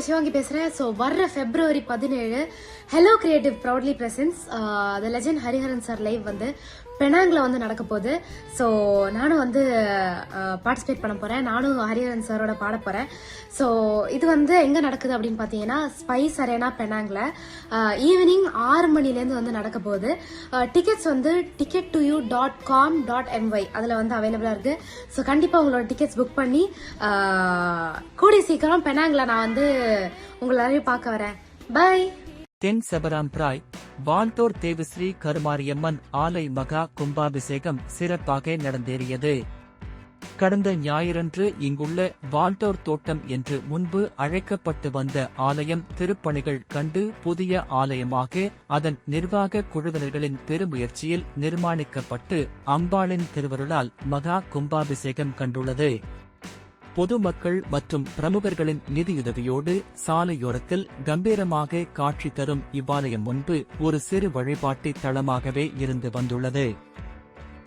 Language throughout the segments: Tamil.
சிவாங்கி பேசுகிறேன் ஸோ வர்ற ஃபெப்ரவரி பதினேழு hello creative proudly presents the legend Hariharan sir live வந்து பெனாங்கில் வந்து நடக்க போகுது. ஸோ நானும் வந்து பார்ட்டிசிபேட் பண்ண போகிறேன் நானும் ஹரிஹரன் சாரோட பாட போகிறேன் ஸோ இது வந்து எங்கே நடக்குது அப்படின்னு பார்த்தீங்கன்னா ஸ்பைஸ் அரேனா பெனாங்கில். ஈவினிங் ஆறு மணிலேருந்து வந்து நடக்க போகுது. டிக்கெட்ஸ் வந்து ticket to you dot com dot my அதில் வந்து அவைலபிளாக இருக்குது ஸோ கண்டிப்பாக உங்களோட டிக்கெட்ஸ் புக் பண்ணி கூடிய சீக்கிரம் பெனாங்கில் நான் வந்து உங்களை பார்க்க வரேன். பை தென் செபராம்பிராய் பிராய் வால்டோர் தேவஸ்ரீ கருமாரியம்மன் ஆலை மகா கும்பாபிஷேகம் சிறப்பாக நடந்தேறியது. கடந்த ஞாயிறன்று இங்குள்ள வால்டோர் தோட்டம் என்று முன்பு அழைக்கப்பட்டு வந்த ஆலயம் திருப்பணிகள் கண்டு புதிய ஆலயமாக அதன் நிர்வாக குழுவினர்களின் பெருமுயற்சியில் நிர்மாணிக்கப்பட்டு அம்பாளின் திருவருளால் மகா கும்பாபிஷேகம் கண்டுள்ளது. பொதுமக்கள் மற்றும் பிரமுகர்களின் நிதியுதவியோடு சாலையோரத்தில் கம்பீரமாக காட்சி தரும் இவ்வாலயம் முன்பு ஒரு சிறு வழிபாட்டு தளமாகவே இருந்து வந்துள்ளது.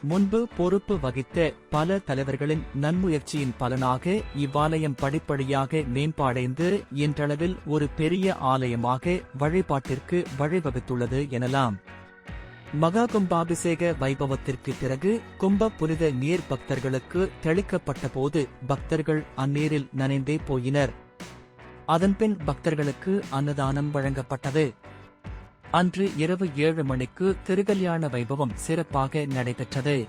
முன்பு பொறுப்பு வகித்த பல தலைவர்களின் நன்முயற்சியின் பலனாக இவ்வாலயம் படிப்படியாக மேம்பாடைந்து இன்றளவில் ஒரு பெரிய ஆலயமாக வழிபாட்டிற்கு வழிவகுத்துள்ளது எனலாம். மகா கும்பாபிஷேக வைபவத்திற்கு பிறகு கும்ப புனித நீர் பக்தர்களுக்கு தெளிக்கப்பட்ட போது பக்தர்கள் அந்நீரில் நனைந்தே போயினர். அதன்பின் பக்தர்களுக்கு அன்னதானம் வழங்கப்பட்டது. அன்று இரவு ஏழு மணிக்கு திருக்கல்யாண வைபவம் சிறப்பாக நடைபெற்றது.